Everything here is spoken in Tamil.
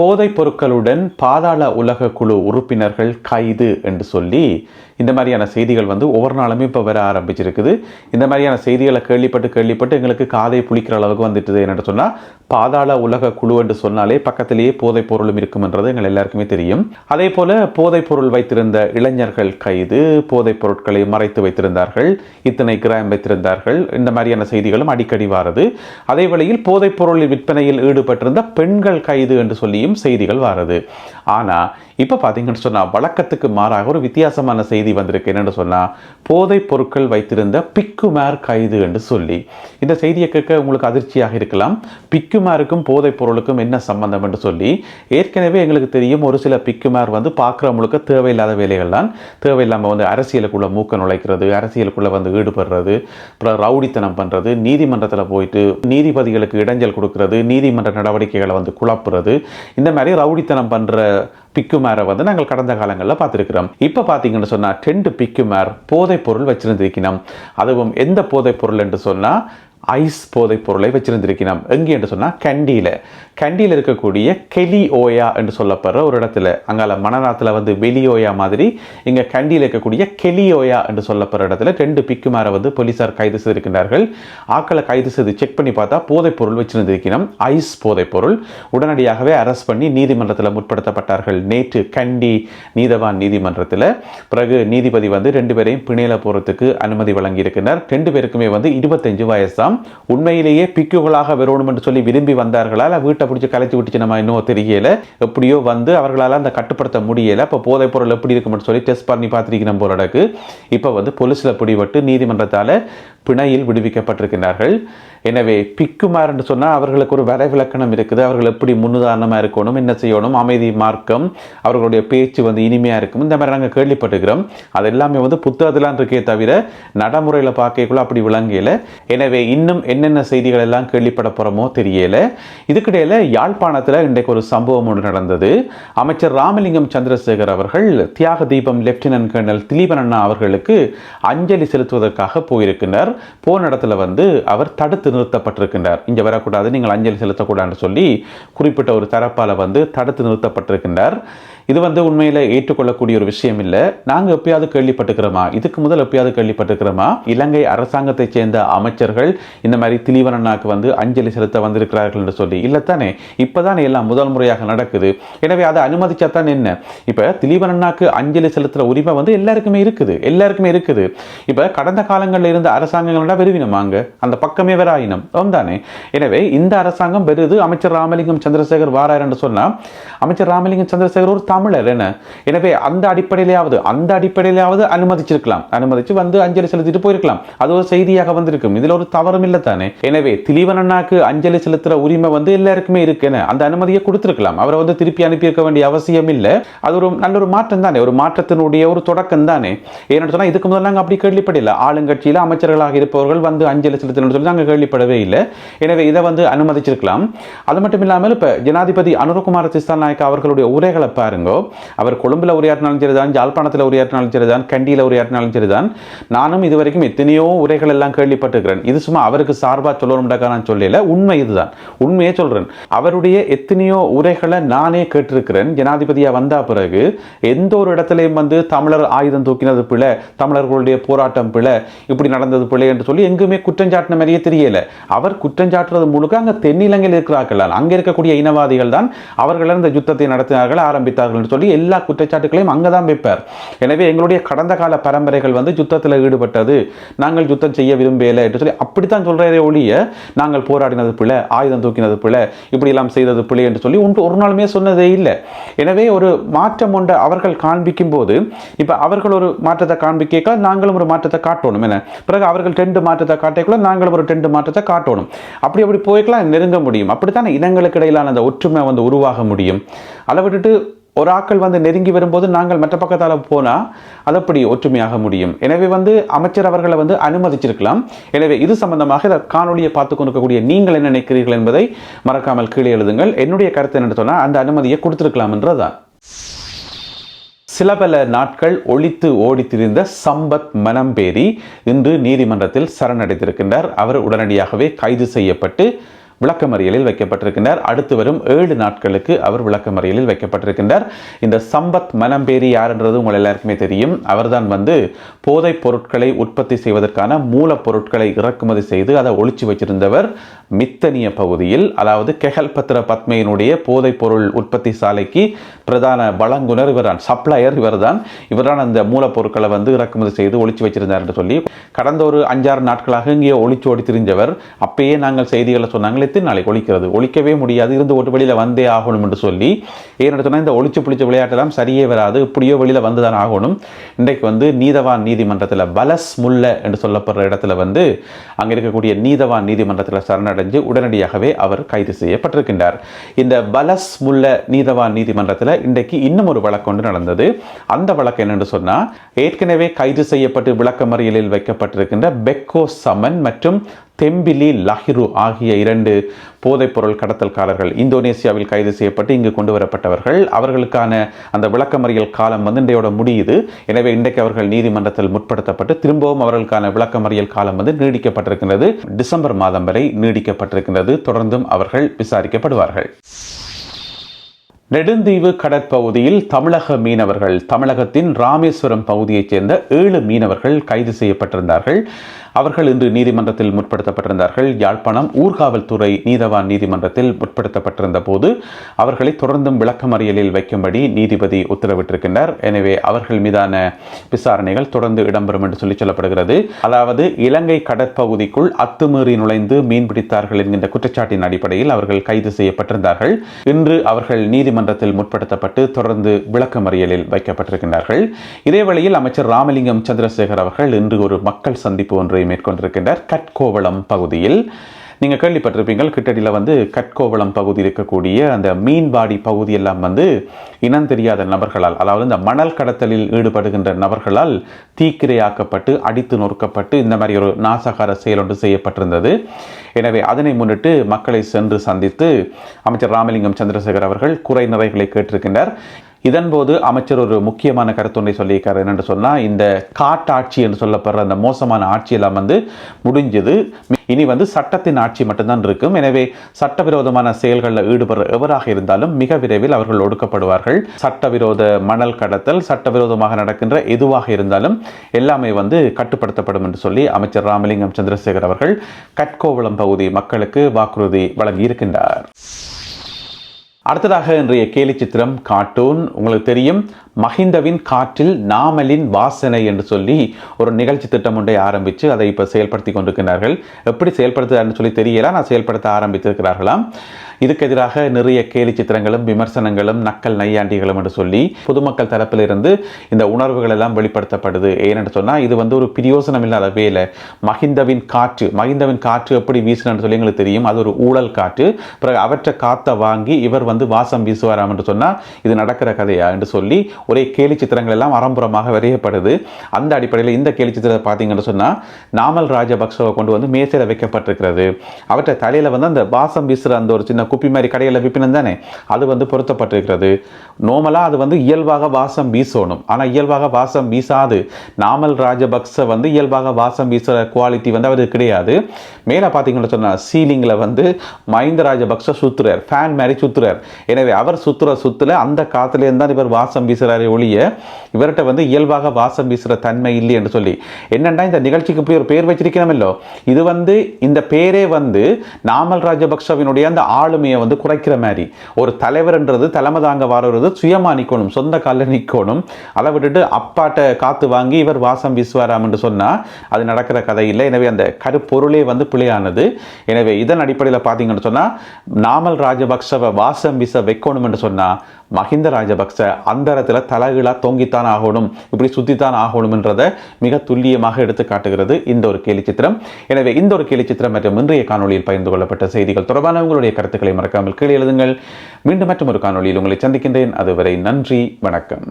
போதைப் பொருட்களுடன் பாதாள உலக குழு உறுப்பினர்கள் கைது என்று சொல்லி இந்த மாதிரியான செய்திகள் வந்து ஒவ்வொரு நாளுமே இப்போ வர ஆரம்பிச்சிருக்குது. இந்த மாதிரியான செய்திகளை கேள்விப்பட்டு கேள்விப்பட்டு எங்களுக்கு காதை புளிக்கிற அளவுக்கு வந்துட்டுது என்னென்னு சொன்னால் பாதாள உலக குழு என்று சொன்னாலே பக்கத்திலேயே போதைப் பொருளும் இருக்கும்ன்றது எங்கள் எல்லாருக்குமே தெரியும். அதே போல் போதைப் பொருள் வைத்திருந்த இளைஞர்கள் கைது போதைப் பொருட்களை மறைத்து வைத்திருந்தார்கள் இத்தனை கிராம் வைத்திருந்தார்கள் இந்த மாதிரியான செய்திகளும் அடிக்கடி வாரது. அதே வேளையில் போதைப் பொருள் விற்பனையில் ஈடுபட்டிருந்த பெண்கள் கைது என்று சொல்லியும் செய்திகள் வாரது. ஆனால் இப்போ பார்த்தீங்கன்னு சொன்னால் வழக்கத்துக்கு மாறாக ஒரு வித்தியாசமான செய்தி வந்திருக்கு. என்னென்னு சொன்னால் போதைப் பொருட்கள் வைத்திருந்த பிக்குமார் கைது என்று சொல்லி. இந்த செய்தியை கேட்க உங்களுக்கு அதிர்ச்சியாக இருக்கலாம். பிக்குமாருக்கும் போதைப் பொருளுக்கும் என்ன சம்பந்தம் என்று சொல்லி. ஏற்கனவே எங்களுக்கு தெரியும் ஒரு சில பிக்குமார் வந்து பார்க்குறவங்களுக்கு தேவையில்லாத வேலைகள் தான் தேவையில்லாமல் வந்து அரசியலுக்குள்ளே மூக்க நுழைக்கிறது அரசியலுக்குள்ளே வந்து ஈடுபடுறது அப்புறம் ரவுடித்தனம் பண்ணுறது நீதிமன்றத்தில் போயிட்டு நீதிபதிகளுக்கு இடைஞ்சல் கொடுக்கறது நீதிமன்ற நடவடிக்கைகளை வந்து குழப்புறது. இந்த மாதிரி ரவுடித்தனம் பண்ணுற பிக்குமேரை வந்து நாங்கள் கடந்த காலங்களில் பார்த்துருக்கிறோம். இப்போ பார்த்தீங்கன்னு சொன்னால் டென்ட் பிக்குமேர் போதைப் பொருள் வச்சிருந்திருக்கணும் அதுவும் எந்த போதைப் பொருள் என்று சொன்னால் ஐஸ் போதைப் பொருளை வச்சிருந்திருக்கிறோம். எங்கே என்று சொன்னால் கண்டியில். கண்டியில் இருக்கக்கூடிய கெலி ஓயா என்று சொல்லப்படுற ஒரு இடத்துல அங்கால மணநாத்தில் வந்து வெளி ஓயா மாதிரி இங்கே கண்டியில் இருக்கக்கூடிய கெலி ஓயா என்று சொல்லப்படுற இடத்துல ரெண்டு பிக்குமாரை வந்து போலீசார் கைது செய்திருக்கின்றார்கள். ஆக்களை கைது செய்து செக் பண்ணி பார்த்தா போதைப் பொருள் வச்சிருந்திருக்கிறோம். ஐஸ் போதைப் பொருள். உடனடியாகவே அரெஸ்ட் பண்ணி நீதிமன்றத்தில் முற்படுத்தப்பட்டார்கள். நேற்று கண்டி நீதவான் நீதிமன்றத்தில். பிறகு நீதிபதி வந்து ரெண்டு பேரையும் பிணையில போகிறதுக்கு அனுமதி வழங்கியிருக்கிறார். ரெண்டு பேருக்குமே வந்து இருபத்தஞ்சு வயசாம் உண்மையிலேயே பிக்குகளாக வரணும் என்று சொல்லி விரும்பி வந்தார்களா? இல்லை வீட்டை பிடிச்சி கலைச்சி விட்டுச்சு நம்ம இன்னும் தெரியல. எப்படியோ வந்து அவர்களால் அந்த கட்டுப்படுத்த முடியலை. இப்போ போதைப் பொருள் எப்படி இருக்கும்னு சொல்லி டெஸ்ட் பண்ணி பார்த்துருக்கணும் போல இருக்கு. இப்போ வந்து போலீஸில் பிடிபட்டு நீதிமன்றத்தால் பிணையில் விடுவிக்கப்பட்டிருக்கிறார்கள் எனவே பிக்குமார் என்று சொன்னால் அவர்களுக்கு ஒரு வரைவிலக்கணம் இருக்குது. அவர்கள் எப்படி முன்னுதாரணமாக இருக்கணும் என்ன செய்யணும் அமைதி மார்க்கம் அவர்களுடைய பேச்சு வந்து இனிமையாக இருக்கும். இந்த மாதிரி நாங்கள் கேள்விப்பட்டுக்கிறோம் அது எல்லாமே வந்து புத்தகத்திலாம் இருக்கே தவிர நடைமுறையில் பார்க்கக்குள்ள அப்படி விளங்கல. எனவே இன்னும் என்னென்ன செய்திகள் எல்லாம் கேள்விப்பட போகிறோமோ தெரியல. இதுக்கிடையில் யாழ்ப்பாணத்தில் இன்றைக்கு ஒரு சம்பவம் ஒன்று நடந்தது. அமைச்சர் ராமலிங்கம் சந்திரசேகர் அவர்கள் தியாக தீபம் லெப்டினன்ட் கர்னல் திலீபன் அண்ணா அவர்களுக்கு அஞ்சலி செலுத்துவதற்காக அவர் போன இடத்துல வந்து அவர் தடுத்து நிறுத்தப்பட்டிருக்கின்றார். இங்கே வரக்கூடாது நீங்கள் அஞ்சலி செலுத்தக்கூடாதுன்னு சொல்லி குறிப்பிட்ட ஒரு தரப்பால் வந்து தடுத்து நிறுத்தப்பட்டிருக்கின்றார். இது வந்து உண்மையில் ஏற்றுக்கொள்ளக்கூடிய ஒரு விஷயம் இல்லை நாங்கள் எப்பயாவது கேள்விப்பட்டுக்கிறோமா இதுக்கு முதல் எப்பயாவது கேள்விப்பட்டிருக்கிறோமா? இலங்கை அரசாங்கத்தை சேர்ந்த அமைச்சர்கள் இந்த மாதிரி திலீவன் வந்து அஞ்சலி செலுத்த வந்திருக்கிறார்கள் என்று சொல்லி. இல்லைத்தானே? இப்போதான் எல்லாம் முதல் முறையாக நடக்குது. எனவே அதை அனுமதிச்சா தான் என்ன? இப்போ திலீவன் அஞ்சலி செலுத்துகிற உரிமை வந்து எல்லாருக்குமே இருக்குது. எல்லாருக்குமே இருக்குது. இப்போ கடந்த காலங்களில் இருந்த அரசாங்கங்களோட விரும்பினமாங்க அந்த பக்கமே வேற ஆயினம் தானே எனவே இந்த அரசாங்கம் பெருது அமைச்சர் ராமலிங்கம் சந்திரசேகர் வாரார் என்று சொன்னால் அமைச்சர் ராமலிங்கம் சந்திரசேகர் ஒரு தமிழர் என்ன எனவே அந்த அடிப்படையிலாவது அந்த அடிப்படையிலாவது அனுமதிச்சிருக்கலாம். அனுமதிச்சு வந்து அஞ்சலி செலுத்திட்டு போயிருக்கலாம். அது ஒரு செய்தியாக வந்திருக்கும். இதுல ஒரு தவறும் இல்லை தானே. எனவே திலீவனண்ணாக்கு அஞ்சலி செலுத்துற உரிமை வந்து எல்லாருக்குமே இருக்குன்னு அந்த அனுமதியை கொடுத்திருக்கலாம். அவரை வந்து திருப்பி அனுப்பியிருக்க வேண்டிய அவசியம் இல்லை. அது ஒரு நல்ல ஒரு மாற்றம் தானே. ஒரு மாற்றத்தினுடைய ஒரு தொடக்கம் தானே. ஏன்னு சொன்னா இதுக்கு முதல்ல நாங்கள் அப்படி கேள்விப்படல. ஆளுங்கட்சியில் அமைச்சர்களாக இருப்பவர்கள் வந்து அஞ்சலி செலுத்தணும்னு சொல்லி நாங்கள் கேள்விப்படவே இல்லை. எனவே இதை வந்து அனுமதிச்சிருக்கலாம். அது மட்டும் இல்லாமல் இப்போ ஜனாதிபதி அனுரகுமார சிஸ்தா நாயக்கா அவர்களுடைய உரைகளை பாருங்கோ. அவர் கொழும்பில் உரையாற்றினாலும் சரிதான் ஜாழ்ப்பாணத்தில் உரையாற்றினாலும் சரிதான் கண்டியில் உரையாற்றினாலும் சரிதான். நானும் இதுவரைக்கும் எத்தனையோ உரைகள் எல்லாம் கேள்விப்பட்டிருக்கிறேன். இது சும்மா அவருக்கு சார்பாக சொல்லணும்டாக்கா நான் சொல்லல. உண்மை இதுதான். உண்மையே சொல்கிறேன் அவருடைய எத்தனையோ உரைகளை நானே கேட்டிருக்கிறேன். ஜனாதிபதியாக வந்த பிறகு எந்த ஒரு இடத்துலையும் வந்து தமிழர் ஆயுதம் தூக்கினது பிழை தமிழர்களுடைய போராட்டம் பிழை இப்படி நடந்தது பிழை என்று சொல்லி எங்குமே குற்றஞ்சாட்டின மாதிரியே தெரியல. அவர் குற்றஞ்சாட்டுறது முழுக்க அங்கே தென்னிலங்கையில் இருக்கிறார்கள் அங்கே இருக்கக்கூடிய இனவாதிகள் தான் அவர்கள் இந்த யுத்தத்தை நடத்தினார்கள் ஆரம்பித்தார்கள். என்று சொல்லி எல்லா குற்றச்சாட்டுகளையும் அங்கே தான் வைப்பார். எனவே எங்களுடைய கடந்த கால பரம்பரைகள் வந்து யுத்தத்தில் ஈடுபட்டது. நாங்கள் யுத்தம் செய்ய விரும்பலை என்று சொல்லி அப்படித்தான் சொல்றதே ஒழிய நாங்கள் போராடினது பிள்ளை ஆயுதம் தூக்கினது பிள்ளை இப்படி எல்லாம் செய்தது பிள்ளை என்று சொல்லி ஒன்று ஒரு நாளுமே சொன்னதே இல்லை. எனவே ஒரு மாற்றம் ஒன்றை அவர்கள் காண்பிக்கும் போது இப்போ அவர்கள் ஒரு மாற்றத்தை காண்பிக்க நாங்களும் ஒரு மாற்றத்தை காட்டணும். என்ன? பிறகு அவர்கள் டெண்டு மாற்றத்தை காட்டிக்குள்ள நாங்களும் ஒரு டெண்டு மாற்றத்தை காட்டணும். அப்படி அப்படி போய்க்கலாம் நெருங்க முடியும். அப்படித்தானே இனங்களுக்கு இடையிலான அந்த ஒற்றுமை வந்து உருவாக முடியும். அளவிட்டுட்டு விட்டுட்டு ஒரு ஆக்கள் வந்து நெருங்கி வரும்போது நாங்கள் மற்ற பக்கத்தால் போனால் அது அப்படி ஒற்றுமையாக முடியும். எனவே வந்து அமைச்சர் அவர்களை வந்து அனுமதிச்சிருக்கலாம். எனவே இது சம்பந்தமாக இந்த காணொலியை பார்த்து கொண்டிருக்கக்கூடிய நீங்கள் என்ன நினைக்கிறீர்கள் என்பதை மறக்காமல் கீழே எழுதுங்கள். என்னுடைய கருத்து என்ன சொன்னால் அந்த அனுமதியை கொடுத்துருக்கலாம் என்றதான். சில பல நாட்கள் ஒழித்து ஓடித்திருந்த சம்பத் மனம்பேரி இன்று நீதிமன்றத்தில் சரணடைந்திருக்கின்றார். அவர் உடனடியாகவே கைது செய்யப்பட்டு விளக்கமறியலில் வைக்கப்பட்டிருக்கின்றார். அடுத்து வரும் ஏழு நாட்களுக்கு அவர் விளக்கமறியலில் வைக்கப்பட்டிருக்கின்றார். இந்த சம்பத் மனம்பேரி யாருன்றது உங்கள் எல்லாருக்குமே தெரியும். அவர்தான் வந்து போதைப் பொருட்களை உற்பத்தி செய்வதற்கான மூலப்பொருட்களை இறக்குமதி செய்து அதை ஒழிச்சு வச்சிருந்தவர் மித்தனிய பகுதியில் அதாவது கெஹல்பத்ர பத்மையினுடைய போதைப் பொருள் உற்பத்தி சாலைக்கு பிரதான வழங்குனர் இவர்தான் சப்ளையர் இவர்தான். இவர்தான் அந்த மூலப்பொருட்களை வந்து இறக்குமதி செய்து ஒழிச்சு வச்சிருந்தார் என்று சொல்லி கடந்த ஒரு அஞ்சாறு நாட்களாக இங்கே ஒழிச்சு ஓடி திரிஞ்சவர் அப்பயே நாங்கள் செய்திகளை சொன்னாங்க எத்தனை நாளைக்கு ஒழிக்கிறது. ஒழிக்கவே முடியாது. இருந்து ஒரு வெளியில் வந்தே ஆகணும் என்று சொல்லி ஏன்னு சொன்னால் இந்த ஒழிச்சு பிடிச்ச விளையாட்டெல்லாம் சரியே வராது. இப்படியோ வெளியில் வந்து தான் ஆகணும். இன்றைக்கு வந்து நீதவான் நீதிமன்றத்தில் பலஸ் முல்ல என்று சொல்லப்படுற இடத்துல வந்து அங்கே இருக்கக்கூடிய நீதவான் நீதிமன்றத்தில் சரணடைஞ்சு உடனடியாகவே அவர் கைது செய்யப்பட்டிருக்கின்றார். இந்த பலஸ் முல்ல நீதவான் நீதிமன்றத்தில் இன்றைக்கு இன்னும் ஒரு வழக்கு ஒன்று நடந்தது. அந்த வழக்கு என்னென்று சொன்னால் ஏற்கனவே கைது செய்யப்பட்டு விளக்கமறியலில் வைக்கப்பட்டிருக்கின்ற பெக்கோ சமன் மற்றும் தெம்பிலி லஹிரு ஆகிய இரண்டு போதைப்பொருள் கடத்தல்காரர்கள் இந்தோனேசியாவில் கைது செய்யப்பட்டு இங்கு கொண்டு வரப்பட்டவர்கள். அவர்களுக்கான அந்த விளக்கமறியல் காலம் வந்து இன்றையோட முடியுது. எனவே இன்றைக்கு அவர்கள் நீதிமன்றத்தில் முற்படுத்தப்பட்டு திரும்பவும் அவர்களுக்கான விளக்கமறியல் காலம் வந்து நீடிக்கப்பட்டிருக்கின்றது. டிசம்பர் மாதம் வரை நீடிக்கப்பட்டிருக்கின்றது. தொடர்ந்தும் அவர்கள் விசாரிக்கப்படுவார்கள். நெடுந்தீவு கடற்பகுதியில் தமிழக மீனவர்கள் தமிழகத்தின் ராமேஸ்வரம் பகுதியைச் சேர்ந்த ஏழு மீனவர்கள் கைது செய்யப்பட்டிருந்தார்கள். அவர்கள் இன்று நீதிமன்றத்தில் முற்படுத்தப்பட்டிருந்தார்கள். யாழ்ப்பாணம் ஊர்காவல்துறை நீதவான் நீதிமன்றத்தில் முற்படுத்தப்பட்டிருந்த போது அவர்களை தொடர்ந்தும் விளக்கமறியலில் வைக்கும்படி நீதிபதி உத்தரவிட்டிருக்கின்றார். எனவே அவர்கள் மீதான விசாரணைகள் தொடர்ந்து இடம்பெறும் என்று சொல்லி சொல்லப்படுகிறது. அதாவது இலங்கை கடற்பகுதிக்குள் அத்துமீறி நுழைந்து மீன்பிடித்தார்கள் என்கின்ற குற்றச்சாட்டின் அடிப்படையில் அவர்கள் கைது செய்யப்பட்டிருந்தார்கள். இன்று அவர்கள் நீதிமன்ற நீதிமன்றத்தில் முற்படுத்தப்பட்டு தொடர்ந்து விளக்கமறியலில் வைக்கப்பட்டிருக்கின்றார்கள். இதேவேளையில் அமைச்சர் ராமலிங்கம் சந்திரசேகர் அவர்கள் இன்று ஒரு மக்கள் சந்திப்பு ஒன்றை மேற்கொண்டிருக்கின்றார். கட்கோவளம் பகுதியில். நீங்கள் கேள்விப்பட்டிருப்பீங்கள் கிட்டடியில் வந்து கட்கோவளம் பகுதி இருக்கக்கூடிய அந்த மீன்பாடி பகுதி எல்லாம் வந்து இனம் தெரியாத நபர்களால் அதாவது இந்த மணல் கடத்தலில் ஈடுபடுகின்ற நபர்களால் தீக்கிரையாக்கப்பட்டு அடித்து நொறுக்கப்பட்டு இந்த மாதிரி ஒரு நாசகார செயல் ஒன்று செய்யப்பட்டிருந்தது. எனவே அதனை முன்னிட்டு மக்களை சென்று சந்தித்து அமைச்சர் ராமலிங்கம் சந்திரசேகர் அவர்கள் குறை நிறைகளை கேட்டிருக்கின்றார். இதன்போது அமைச்சர் ஒரு முக்கியமான கருத்தொன்றை சொல்லியிருக்காரு. என்னென்று சொன்னால் இந்த காட்டாட்சி என்று சொல்லப்படுற அந்த மோசமான ஆட்சியெல்லாம் வந்து முடிஞ்சது. இனி வந்து சட்டத்தின் ஆட்சி மட்டும்தான் இருக்கும். எனவே சட்டவிரோதமான செயல்களில் ஈடுபடுற எவராக இருந்தாலும் மிக விரைவில் அவர்கள் ஒடுக்கப்படுவார்கள். சட்டவிரோத மணல் கடத்தல் சட்டவிரோதமாக நடக்கின்ற எதுவாக இருந்தாலும் எல்லாமே வந்து கட்டுப்படுத்தப்படும் என்று சொல்லி அமைச்சர் ராமலிங்கம் சந்திரசேகர் அவர்கள் கட்கோவளம் பகுதி மக்களுக்கு வாக்குறுதி வழங்கியிருக்கின்றார். அடுத்ததாக இன்றைய கேலி சித்திரம் கார்ட்டூன் உங்களுக்கு தெரியும் மஹிந்தவின் காற்றில் நாமலின் வாசனை என்று சொல்லி ஒரு நிகழ்ச்சி திட்டம் ஒன்றை ஆரம்பித்து அதை இப்போ செயல்படுத்தி கொண்டிருக்கிறார்கள். எப்படி செயல்படுத்துறாருன்னு சொல்லி தெரியல நான் செயல்படுத்த ஆரம்பித்திருக்கிறார்களாம். இதுக்கு எதிராக நிறைய கேலி சித்திரங்களும் விமர்சனங்களும் நக்கல் நையாண்டிகளும் என்று சொல்லி பொதுமக்கள் தரப்பிலிருந்து இந்த உணர்வுகள் எல்லாம் வெளிப்படுத்தப்படுது. ஏனென்று சொன்னால் இது வந்து ஒரு பிரியோசனம் இல்லாத வேலை. மஹிந்தவின் காற்று மஹிந்தவின் காற்று எப்படி வீசினு சொல்லி எங்களுக்கு தெரியும். அது ஒரு ஊழல் காற்று. பிறகு அவற்றை காற்றை வாங்கி இவர் வந்து வாசம் வீசுவாராம் என்று சொன்னால் இது நடக்கிற கதையா என்று சொல்லி ஒரே கேலி சித்திரங்கள் எல்லாம் அறம்புறமாக வரையப்படுது அந்த அடிப்படையில் இந்த கேலி சித்திரத்தை பார்த்தீங்கன்னு சொன்னால் நாமல் ராஜபக்சவை கொண்டு வந்து மேசையில் வைக்கப்பட்டிருக்கிறது. அவற்றை தலையில் வந்து அந்த வாசம் வீசுகிற அந்த ஒரு சின்ன குப்பி மாதிரி கடையில் விற்பினம் தானே? அது வந்து பொருத்தப்பட்டிருக்கிறது. நோமலாக அது வந்து இயல்பாக வாசம் வீசணும். ஆனால் இயல்பாக வாசம் வீசாது. நாமல் ராஜபக்ச வந்து இயல்பாக வாசம் வீசுகிற குவாலிட்டி வந்து அவருக்கு கிடையாது. மேலே பார்த்தீங்கன்னு சொன்னால் சீலிங்கில் வந்து மஹிந்த ராஜபக்ச சுத்துறார். ஃபேன் மாதிரி சுற்றுறார் எனவே அவர் சுத்துற சுற்றுல அந்த காலத்துலேருந்து தான் இவர் வாசம் வீசுகிறாரே ஒழிய இவர்கிட்ட வந்து இயல்பாக வாசம் வீசுகிற தன்மை இல்லை என்று சொல்லி. என்னென்னா இந்த நிகழ்ச்சிக்கு இப்படி ஒரு பேர் வச்சிருக்கிறோமல்லோ இது வந்து இந்த பேரே வந்து நாமல் ராஜபக்சவினுடைய அந்த ஆளுமையை வந்து குறைக்கிற மாதிரி. ஒரு தலைவர்ன்றது தலைமை தாங்க வரவது சுயமா நிற்கணும் சொந்த காலில் நிற்கணும் அதை விட்டுட்டு அப்பாட்ட காத்து வாங்கி இவர் வாசம் வீசுவாராம் என்று சொன்னால் அது நடக்கிற கதை இல்லை. எனவே அந்த கருப்பொருளே வந்து பிழையானது எனவே இதன் அடிப்படையில் பார்த்தீங்கன்னு சொன்னால் நாமல் ராஜபக்சவை வாசம் வீச வைக்கணும் என்று சொன்னால் மஹிந்த ராஜபக்ச அந்த இடத்துல தலைகீழாக தொங்கித்தான் ஆகணும் இப்படி சுத்தித்தான் ஆகணும்ன்றதை மிக துல்லியமாக எடுத்து காட்டுகிறது இந்த ஒரு கேலி சித்திரம். எனவே இந்த ஒரு கேலி சித்திரம் மற்றும் இன்றைய காணொலியில் பகிர்ந்து கொள்ளப்பட்ட செய்திகள் தொடர்பான உங்களுடைய கருத்துக்களை மறக்காமல் கீழே எழுதுங்கள். மீண்டும் மற்றும் ஒரு காணொலியில் உங்களை சந்திக்கின்றேன். அதுவரை நன்றி வணக்கம்.